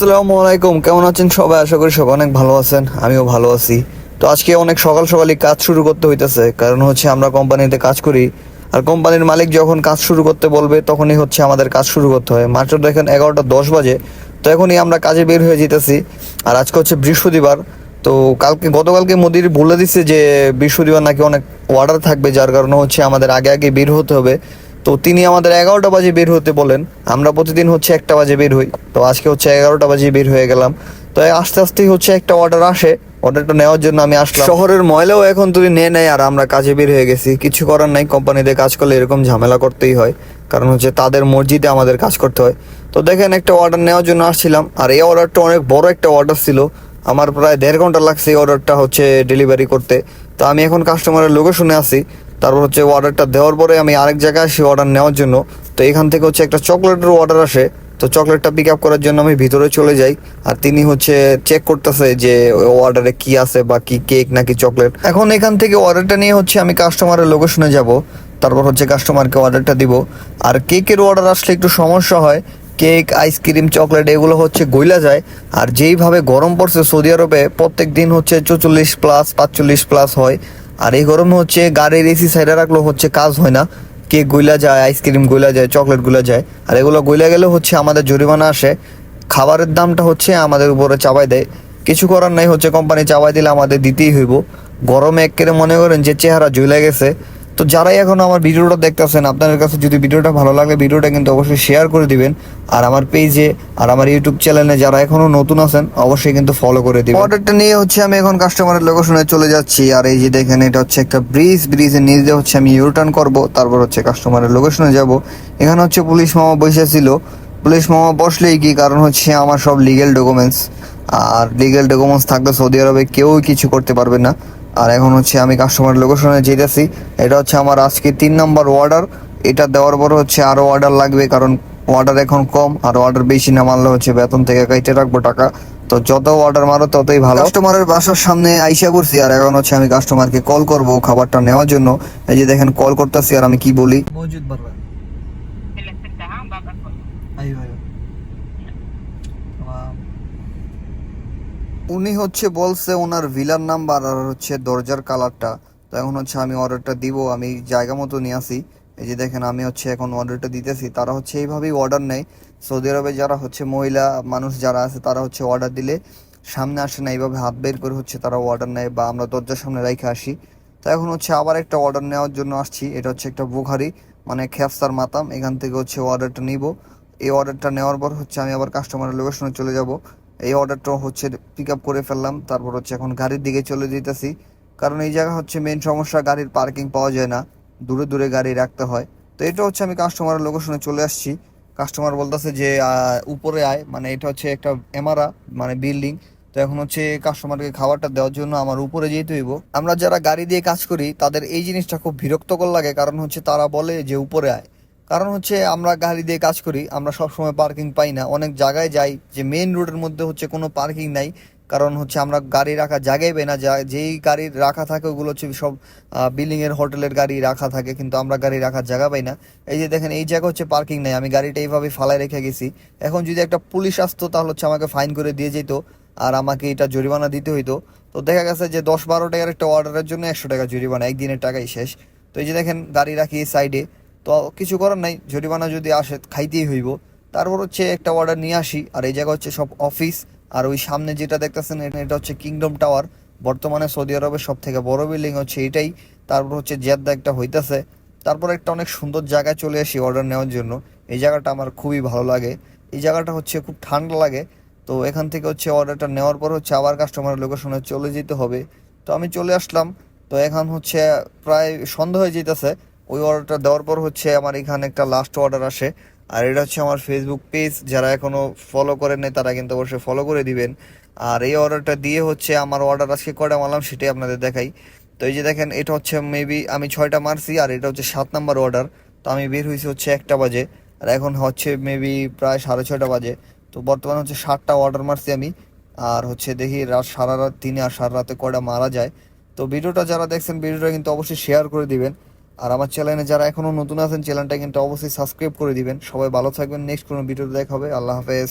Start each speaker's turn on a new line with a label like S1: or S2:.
S1: আসসালামু আলাইকুম, কেমন আছেন সবাই? আশা করি সবাই অনেক ভালো আছেন, আমিও ভালো আছি। তো আজকে অনেক সকাল সকালই কাজ শুরু করতে হইতেছে, কারণ হচ্ছে আমরা কোম্পানিতে কাজ করি, আর কোম্পানির মালিক যখন কাজ শুরু করতে বলবে, তখনই হচ্ছে আমাদের কাজ শুরু করতে হয়। মাত্র দেখেন এগারোটা দশ বাজে, তো এখনই আমরা কাজে বের হয়ে যেতেছি। আর আজকে হচ্ছে বৃহস্পতিবার, তো কালকে, গতকালকে মোদির বলে দিচ্ছে যে বৃহস্পতিবার নাকি অনেক অর্ডার থাকবে, যার কারণে হচ্ছে আমাদের আগে আগে বের হতে হবে। তো তিনি আমাদের এগারোটা বাজে বের হতে বলেন। আমরা প্রতিদিন হচ্ছে একটা বাজে বের হই। তো আজকে হচ্ছে এগারোটা বাজে বের হয়ে গেলাম। তো আস্তে আস্তেই হচ্ছে একটা অর্ডার আসে। অর্ডারটা নেওয়ার জন্য আমি আসলাম। শহরের ময়লাও এখন তুই নে নেয় আর আমরা কাজে বের হয়ে গেছি, কিছু করার নাই। কোম্পানিতে কাজ করলে এরকম ঝামেলা করতেই হয়। কারণ হচ্ছে তাদের মসজিদে আমাদের কাজ করতে হয়। তো দেখেন একটা অর্ডার নেওয়ার জন্য আসছিলাম। আর এই অর্ডারটা অনেক বড় একটা অর্ডার ছিল। আমার প্রায় দেড় ঘণ্টা লাগছে এই অর্ডারটা হচ্ছে ডেলিভারি করতে। তো আমি এখন কাস্টমারের লোকেশনে আছি। তারপর হচ্ছে অর্ডারটা দেওয়ার পরে আমি আরেক জায়গায় আসি অর্ডার নেওয়ার জন্য। তো এখান থেকে হচ্ছে একটা চকলেটের অর্ডার আসে। তো চকলেটটা পিক আপ করার জন্য আমি ভিতরে চলে যাই। আর তিনি হচ্ছে চেক করতেছে যে অর্ডারে কি আছে বা কি কেক নাকি চকলেট এখন এখান থেকে অর্ডারটা নিয়ে হচ্ছে আমি কাস্টমারের লোকেশনে যাব। তারপর হচ্ছে কাস্টমারকে অর্ডারটা দিব। আর কেকের অর্ডার আসলে একটু সমস্যা হয়। কেক আইসক্রিম চকলেট এগুলো হচ্ছে গইলা যায়। আর যেইভাবে গরম পড়ছে সৌদি আরবে প্রত্যেক দিন হচ্ছে চৌচল্লিশ প্লাস পাঁচচল্লিশ প্লাস হয়। আর এই গরমে হচ্ছে গাড়ির এসি সাইডে রাখলেও হচ্ছে কাজ হয় না। কেকগুলা যায়, আইসক্রিমগুলা যায়, চকলেটগুলা যায়। আর এগুলো গইলা গেলে হচ্ছে আমাদের জরিমানা আসে। খাবারের দামটা হচ্ছে আমাদের উপরে চাপাই দেয়। কিছু করার নাই, হচ্ছে কোম্পানি চাপাই দিলে আমাদের দিতেই হইব। গরমে একেবারে মনে করেন যে চেহারা জুলে গেছে। তো যারাই এখন আমার ভিডিওটা দেখতেছেন, আপনাদের কাছে যদি ভিডিওটা ভালো লাগে, ভিডিওটা কিন্তু অবশ্যই শেয়ার করে দিবেন। আর আমার পেজে আর আমার ইউটিউব চ্যানেলে যারা এখনও নতুন আছেন, অবশ্যই কিন্তু ফলো করে দিবেন। অর্ডারটা নিয়ে হচ্ছে আমি এখন কাস্টমারের লোকেশনে চলে যাচ্ছি। আর এই যে দেখেন, এটা হচ্ছে একটা ব্রিজ ব্রিজের নিচ হচ্ছে আমি ইউটার্ন করব। তারপর হচ্ছে কাস্টমারের লোকেশনে যাব। এখানে হচ্ছে পুলিশ মামা বসে ছিল। পুলিশ মামা বসলেই কি? কারণ হচ্ছে আমার সব লিগেল ডকুমেন্টস আর লিগেল ডকুমেন্টস থাকলে সৌদি আরবে কেউই কিছু করতে পারবে না। আর এখন হচ্ছে আমি কাস্টমার লোকেশনে যেতেছি। এটা হচ্ছে আমার আজকে তিন নম্বর অর্ডার এটা দেওয়ার পর হচ্ছে আরও অর্ডার লাগবে কারণ অর্ডার এখন কম আর অর্ডার বেশি না মারলে হচ্ছে বেতন থেকে কাইটে রাখব টাকা। তো যত অর্ডার মারো ততই ভালো। কাস্টমারের বাসার সামনে আইসা করছি আর এখন হচ্ছে আমি কাস্টমারকে কল করব খাবারটা নেওয়ার জন্য। এই যে দেখেন কল করতেছি আর আমি কি বলি? মজুদ উনি হচ্ছে বলছে ওনার ভিলার নাম্বার আর হচ্ছে দরজার কালারটা। তো এখন হচ্ছে আমি অর্ডারটা দিব, আমি জায়গা মতো নিয়ে আসি। এই যে দেখেন, আমি হচ্ছে এখন অর্ডারটা দিতেছি। তারা হচ্ছে এইভাবেই অর্ডার নেয়। সৌদি আরবে যারা হচ্ছে মহিলা মানুষ যারা আছে, তারা হচ্ছে অর্ডার দিলে সামনে আসে না, এইভাবে হাত বের করে হচ্ছে তারা অর্ডার নেয় বা আমরা দরজার সামনে রেখে আসি। তো এখন হচ্ছে আবার একটা অর্ডার নেওয়ার জন্য আসছি। এটা হচ্ছে একটা বুখারি মানে খেফসার মাতাম। এখান থেকে হচ্ছে অর্ডারটা নিব। এই অর্ডারটা নেওয়ার পর হচ্ছে আমি আবার কাস্টমারের লোকেশনে চলে যাব। এই অর্ডারটা হচ্ছে পিক আপ করে ফেললাম। তারপর হচ্ছে এখন গাড়ির দিকে চলে যেতেছি। কারণ এই জায়গা হচ্ছে মেন সমস্যা, গাড়ির পার্কিং পাওয়া যায় না। দূরে দূরে গাড়ি রাখতে হয়। তো এটা হচ্ছে আমি কাস্টমারের লোকেশনে চলে আসছি। কাস্টমার বলতেছে যে উপরে আয়। মানে এটা হচ্ছে একটা এমারা মানে বিল্ডিং তো এখন হচ্ছে কাস্টমারকে খাবারটা দেওয়ার জন্য আমার উপরে যেতে হইব। আমরা যারা গাড়ি দিয়ে কাজ করি, তাদের এই জিনিসটা খুব বিরক্তকর লাগে। কারণ হচ্ছে তারা বলে যে, উপরে আয়। কারণ হচ্ছে আমরা গাড়ি দিয়ে কাজ করি, আমরা সব সময় পার্কিং পাই না। অনেক জায়গায় যাই, যে মেন রোডের মধ্যে হচ্ছে কোনো পার্কিং নাই। কারণ হচ্ছে আমরা গাড়ি রাখা জায়গায় পাই না, যা যেই গাড়ি রাখা থাকে ওগুলো হচ্ছে সব বিল্ডিং এর হোটেলের গাড়ি রাখা থাকে, কিন্তু আমরা গাড়ি রাখার জায়গা পাই না। এই যে দেখেন, এই জায়গা হচ্ছে পার্কিং নাই, আমি গাড়িটা এইভাবে ফালাই রেখে গেছি। এখন যদি একটা পুলিশ আসতো, তাহলে হচ্ছে আমাকে ফাইন করে দিয়ে যেত, আর আমাকে এটা জরিমানা দিতে হইতো। তো দেখা গেছে যে দশ বারো টাকার একটা অর্ডারের জন্য একশো টাকা জরিমানা, একদিনের টাকাই শেষ। তো এই যে দেখেন, গাড়ি রাখি এই সাইডে তো কিছু করার নাই, জরিমানা যদি আসে খাইতেই হইব। তারপর হচ্ছে একটা অর্ডার নিয়ে আসি, আর এই জায়গা হচ্ছে সব অফিস আর ওই সামনে যেটা দেখতেছেন এটা- হচ্ছে কিংডম টাওয়ার বর্তমানে সৌদি আরবের সব থেকে বড় বিল্ডিং হচ্ছে এটাই। তারপর হচ্ছে জেদ্দা একটা হইতাছে। তারপর একটা অনেক সুন্দর জায়গায় চলে আসি অর্ডার নেওয়ার জন্য। এই জায়গাটা আমার খুবই ভালো লাগে। এই জায়গাটা হচ্ছে খুব ঠান্ডা লাগে। তো এখান থেকে হচ্ছে অর্ডারটা নেওয়ার পর হচ্ছে আবার কাস্টমারের লোকেশনে চলে যেতে হবে। তো আমি চলে আসলাম। তো এখন হচ্ছে প্রায় সন্ধ্যা হয়ে যেতেছে ওই অর্ডারটা দেওয়ার পর হচ্ছে আমার এখানে একটা লাস্ট অর্ডার আসে। আর এটা হচ্ছে আমার ফেসবুক পেজ যারা এখনও ফলো করেন নাই তারা কিন্তু অবশ্যই ফলো করে দিবেন। আর এই অর্ডারটা দিয়ে হচ্ছে আমার অর্ডার আজকে কয়টা মারলাম সেটাই আপনাদের দেখাই। তো এই যে দেখেন, এটা হচ্ছে মেবি আমি ছয়টা মারছি আর এটা হচ্ছে সাত নাম্বার অর্ডার তো আমি বের হয়েছি হচ্ছে একটা বাজে। আর এখন হচ্ছে মেবি প্রায় সাড়ে ছয়টা বাজে। তো বর্তমানে হচ্ছে ষাটটা অর্ডার মারছি আমি। আর হচ্ছে দেখি রাত সারা রাত, দিনে আর সারা রাতে কয়টা মারা যায়। তো ভিডিওটা যারা দেখছেন, ভিডিওটা কিন্তু অবশ্যই শেয়ার করে দিবেন। আর আমার চ্যানেলে যারা এখনও নতুন আছেন চ্যানেলটা কিন্তু অবশ্যই সাবস্ক্রাইব করে দিবেন। সবাই ভালো থাকবেন। নেক্সট কোনো ভিডিও দেখা হবে। আল্লাহ হাফেজ।